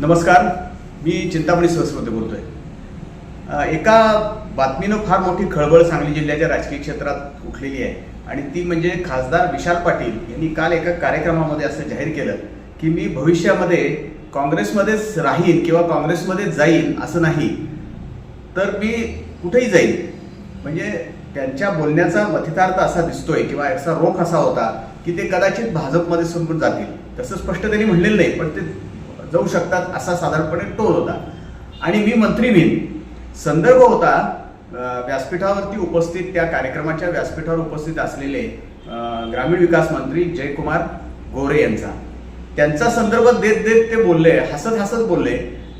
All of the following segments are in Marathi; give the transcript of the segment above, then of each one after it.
नमस्कार मी चिंतामणी सहस्रते बोलतोय. आहे एका बातमीनं फार मोठी खळबळ सांगली जिल्ह्याच्या राजकीय क्षेत्रात उठलेली आहे आणि ती म्हणजे खासदार विशाल पाटील यांनी काल एका कार्यक्रमामध्ये असं जाहीर केलं की मी भविष्यामध्ये काँग्रेसमध्येच राहीन किंवा काँग्रेसमध्ये जाईन असं नाही तर मी कुठेही जाईन. म्हणजे त्यांच्या बोलण्याचा मथितार्थ असा दिसतोय किंवा याचा रोख असा होता की ते कदाचित भाजपमध्ये संपून जातील. तसं स्पष्ट त्यांनी म्हणलेलं नाही पण ते जाऊ शकतात असा साधारणपणे टोल होता. आणि मी मंत्री संदर्भ होता व्यासपीठावरती उपस्थित त्या कार्यक्रमाच्या व्यासपीठावर उपस्थित असलेले ग्रामीण विकास मंत्री जयकुमार गोरे यांचा. त्यांचा संदर्भ देत देत ते बोलले हसत हसत बोलले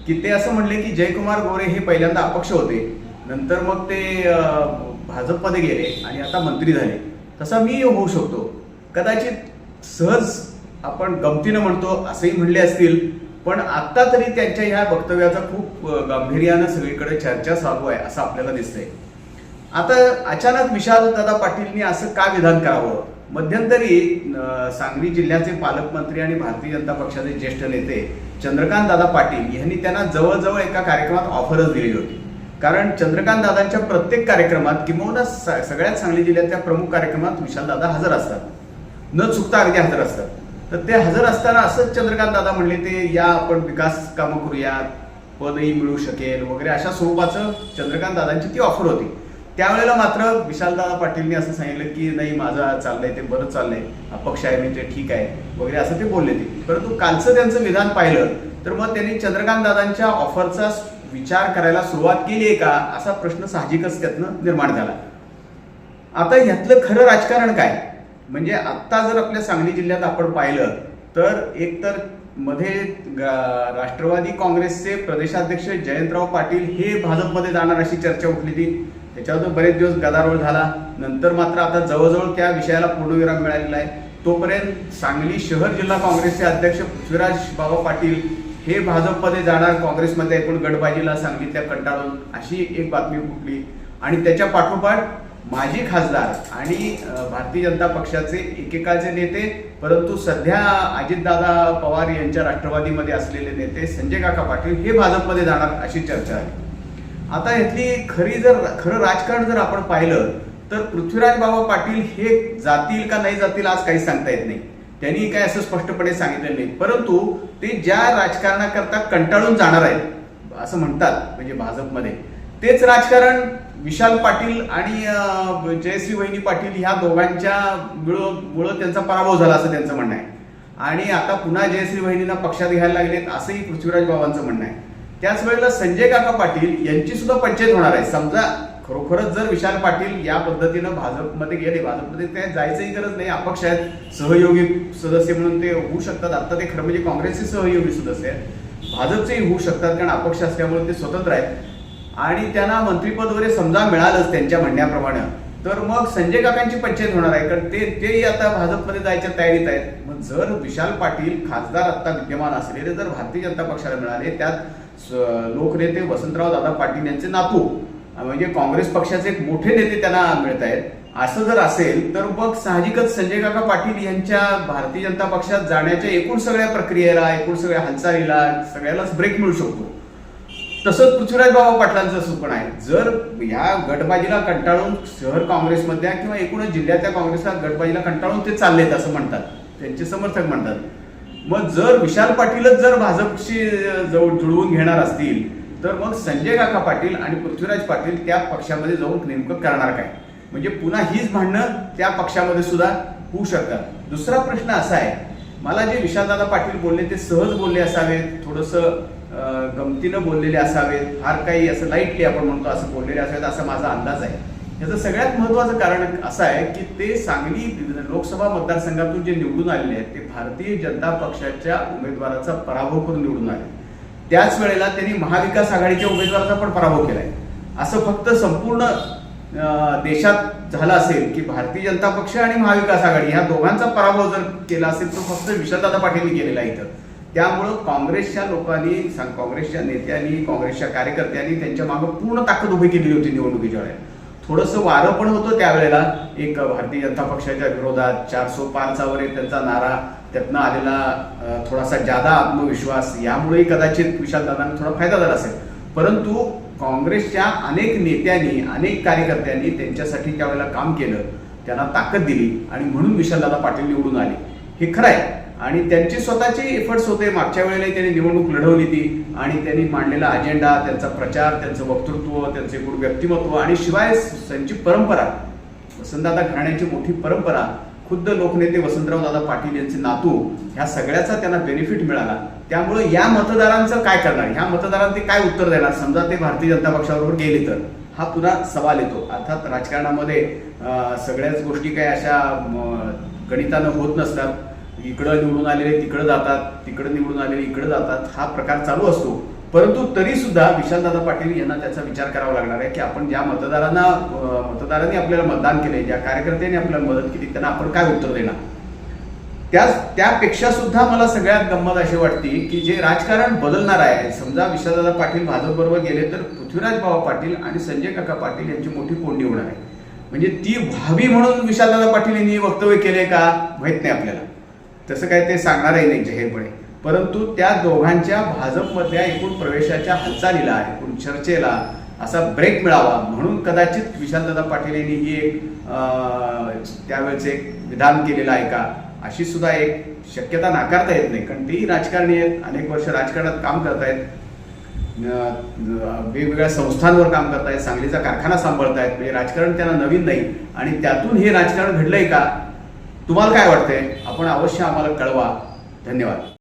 की ते असं म्हणले की जयकुमार गोरे हे पहिल्यांदा अपक्ष होते. नंतर मग ते भाजपमध्ये गेले आणि आता मंत्री झाले. तसा मी होऊ शकतो. कदाचित सहज आपण गमतीनं म्हणतो असंही म्हणले असतील पण आता तरी त्यांच्या ह्या वक्तव्याचा खूप गांभीर्यानं सगळीकडे चर्चा चालू आहे असं आपल्याला दिसतंय. आता अचानक विशाल दादा पाटीलनी असं का विधान करावं? मध्यंतरी सांगली जिल्ह्याचे पालकमंत्री आणि भारतीय जनता पक्षाचे ज्येष्ठ नेते चंद्रकांत दादा पाटील यांनी त्यांना जवळजवळ एका कार्यक्रमात ऑफरच दिलेली होती. कारण चंद्रकांत दादांच्या प्रत्येक कार्यक्रमात किंवा स- सगळ्यात सांगली जिल्ह्यातल्या प्रमुख कार्यक्रमात विशाल दादा हजर असतात. न चुकता अगदी हजर असतात. तर ते हजर असताना असंच चंद्रकांत दादा म्हणले ते या आपण विकास कामं करूयात पदही मिळू शकेल वगैरे अशा स्वरूपाचं चंद्रकांत दादांची ती ऑफर होती. त्यावेळेला मात्र विशालदादा पाटीलने असं सांगितलं की नाही माझं चाललंय ते बरं चाललंय अपक्ष आहे मी ते ठीक आहे वगैरे असं ते बोलले ते. परंतु कालचं त्यांचं विधान पाहिलं तर मग त्यांनी चंद्रकांत दादांच्या ऑफरचा विचार करायला सुरुवात केली आहे का असा प्रश्न साहजिकच त्यातनं निर्माण झाला. आता ह्यातलं खरं राजकारण काय? म्हणजे आत्ता जर आपल्या सांगली जिल्ह्यात आपण पाहिलं तर एक तर मध्ये ग- राष्ट्रवादी काँग्रेसचे प्रदेशाध्यक्ष जयंतराव पाटील हे भाजपमध्ये जाणार अशी चर्चा उठली ती त्याच्यावर बरेच दिवस गदारोळ झाला. नंतर मात्र आता जवळजवळ त्या विषयाला पूर्णविराम मिळालेला आहे. तोपर्यंत सांगली शहर जिल्हा काँग्रेसचे अध्यक्ष पृथ्वीराज बाबा पाटील हे भाजपमध्ये जाणार काँग्रेसमध्ये एकूण गटबाजीला सांगितल्या कंटाळून अशी एक बातमी फुटली. आणि त्याच्या पाठोपाठ माजी खासदार आणि भारतीय जनता पक्षाचे एकेकाचे नेते परंतु सध्या अजितदादा पवार यांच्या राष्ट्रवादीमध्ये असलेले नेते संजय काका पाटील हे भाजपमध्ये जाणार अशी चर्चा आहे. आता यातली खरी जर खरं राजकारण जर आपण पाहिलं तर पृथ्वीराज बाबा पाटील हे जातील का नाही जातील आज काही सांगता येत नाही. त्यांनी काय असं स्पष्टपणे सांगितलं नाही. परंतु ते ज्या राजकारणाकरता कंटाळून जाणार आहेत असं म्हणतात म्हणजे भाजपमध्ये तेच राजकारण विशाल पाटील आणि जयश्री वहिनी पाटील ह्या दोघांच्या मुळं मुळं त्यांचा पराभव झाला असं त्यांचं म्हणणं आहे. आणि आता पुन्हा जयश्री वहिनींना पक्षात घ्यायला लागलेत असंही पृथ्वीराज बाबांचं म्हणणं आहे. त्याच वेळेला संजय काका पाटील यांची सुद्धा पंचायत होणार आहे. समजा खरोखरच जर विशाल पाटील या पद्धतीनं भाजपमध्ये गेले भाजपमध्ये ते जायचंही गरज नाही. अपक्ष आहेत सहयोगी सदस्य म्हणून ते होऊ शकतात. आता ते खरं म्हणजे काँग्रेसचे सहयोगी सदस्य आहेत. भाजपचेही होऊ शकतात कारण अपक्ष असल्यामुळे ते स्वतंत्र आहेत. आणि त्यांना मंत्रीपद वगैरे समजा मिळालंच त्यांच्या म्हणण्याप्रमाणे. तर मग संजय काकांची पंचायत होणार आहे. कारण ते तेही आता भाजपमध्ये जायच्या तयारीत आहेत. मग जर विशाल पाटील खासदार आता विद्यमान असलेले जर भारतीय जनता पक्षाला मिळाले त्यात स- लोकनेते वसंतराव दादा पाटील यांचे नातू म्हणजे काँग्रेस पक्षाचे एक मोठे नेते त्यांना मिळत आहेत. असं जर असेल तर मग साहजिकच संजय काका पाटील यांच्या भारतीय जनता पक्षात जाण्याच्या एकूण सगळ्या प्रक्रियेला एकूण सगळ्या हालचालीला सगळ्यालाच ब्रेक मिळू शकतो. तसंच पृथ्वीराज बाबा पाटलांचं असं पण आहे. जर ह्या गटबाजीला कंटाळून शहर काँग्रेसमधल्या किंवा एकूणच जिल्ह्यातल्या काँग्रेसला गटबाजीला कंटाळून ते चाललेत असं म्हणतात. त्यांचे समर्थक म्हणतात. मग जर विशाल पाटीलच जर भाजपशी जवळ जुळवून घेणार असतील तर मग संजय काका पाटील आणि पृथ्वीराज पाटील त्या पक्षामध्ये जाऊन नेमकं करणार काय? म्हणजे पुन्हा हीच भांडणं त्या पक्षामध्ये सुद्धा होऊ शकतात. दुसरा प्रश्न असा आहे मला जे विशालदादा पाटील बोलले ते सहज बोलले असावेत. थोडंसं गमतीनं बोललेले असावेत फार काही असं लाईटली आपण म्हणतो असं बोललेले असावेत असा माझा अंदाज आहे. याचं सगळ्यात महत्त्वाचं कारण असं आहे की ते सांगली लोकसभा मतदारसंघातून जे निवडून आलेले आहेत ते भारतीय जनता पक्षाच्या उमेदवाराचा पराभव करून निवडून आले. त्याच वेळेला त्यांनी महाविकास आघाडीच्या उमेदवाराचा पण पराभव केलाय. असं फक्त संपूर्ण देशात झालं असेल की भारतीय जनता पक्ष आणि महाविकास आघाडी ह्या दोघांचा पराभव जर केला असेल तो फक्त विशालदादा पाटीलनी केलेला आहे इथं. त्यामुळं काँग्रेसच्या लोकांनी सांग- काँग्रेसच्या नेत्यांनी काँग्रेसच्या कार्यकर्त्यांनी त्यांच्या मागं पूर्ण ताकद उभी केलेली होती निवडणुकीच्या वेळेला. थोडंसं वारं पण होतं त्यावेळेला. एक भारतीय जनता पक्षाच्या विरोधात चारसो पारचा वर एक त्यांचा नारा त्यातनं आलेला थोडासा जादा आत्मविश्वास यामुळेही कदाचित विशालदादांना थोडा फायदा झाला असेल. परंतु काँग्रेसच्या अनेक नेत्यांनी अनेक कार्यकर्त्यांनी त्यांच्यासाठी त्यावेळेला काम केलं. त्यांना ताकद दिली आणि म्हणून विशालदादा पाटील निवडून आले. हे खरं आहे. आणि त्यांची स्वतःचे एफर्ट्स होते. मागच्या वेळेला त्यांनी निवडणूक लढवली ती आणि त्यांनी मांडलेला अजेंडा त्यांचा प्रचार त्यांचं वक्तृत्व त्यांचे गुण व्यक्तिमत्व आणि शिवाय त्यांची परंपरा. वसंतदादा घराण्याची मोठी परंपरा खुद्द लोकनेते वसंतराव दादा पाटील यांचे नातू ह्या सगळ्याचा त्यांना बेनिफिट मिळाला. त्यामुळे या मतदारांचं काय करणार? ह्या मतदारांना ते काय उत्तर देणार? समजा ते भारतीय जनता पक्षाबरोबर गेले तर. हा पुन्हा सवाल येतो. अर्थात राजकारणामध्ये सगळ्याच गोष्टी काय अशा गणितानं होत नसतात. इकडं निवडून आलेले तिकडं जातात तिकडं निवडून आलेले इकडं जातात हा प्रकार चालू असतो. परंतु तरी सुद्धा विशालदादा पाटील यांना त्याचा विचार करावा लागणार आहे की आपण ज्या मतदारांना मतदारांनी आपल्याला मतदान केले ज्या कार्यकर्त्यांनी आपल्याला मदत केली त्यांना आपण काय उत्तर देणार? त्याच त्यापेक्षा सुद्धा मला सगळ्यात गंमत अशी वाटते की जे राजकारण बदलणार आहे समजा विशालदादा पाटील भाजप बरोबर गेले तर पृथ्वीराज बाबा पाटील आणि संजय काका पाटील यांची मोठी कोंडी होणार आहे. म्हणजे ती व्हावी म्हणून विशालदादा पाटील यांनी वक्तव्य केले का? माहीत नाही आपल्याला. तसं काय ते सांगणारही नाही जाहीरपणे. परंतु त्या दोघांच्या भाजपमधल्या एकूण प्रवेशाच्या हालचालीला एकूण चर्चेला असा ब्रेक मिळावा म्हणून कदाचित विशालदादा पाटील यांनी ही एक अं, त्यावेळेस एक विधान केलेलं आहे का अशी सुद्धा एक शक्यता नाकारता येत नाही. कारण तेही राजकारणी आहेत अनेक वर्ष राजकारणात काम करतायत वेगवेगळ्या संस्थांवर काम करतायत सांगलीचा कारखाना सांभाळतायत म्हणजे राजकारण त्यांना नवीन नाही. आणि त्यातून हे राजकारण घडलंय का? तुम्हाला काय वाटतंय? आपण अवश्य आम्हाला कळवा. धन्यवाद.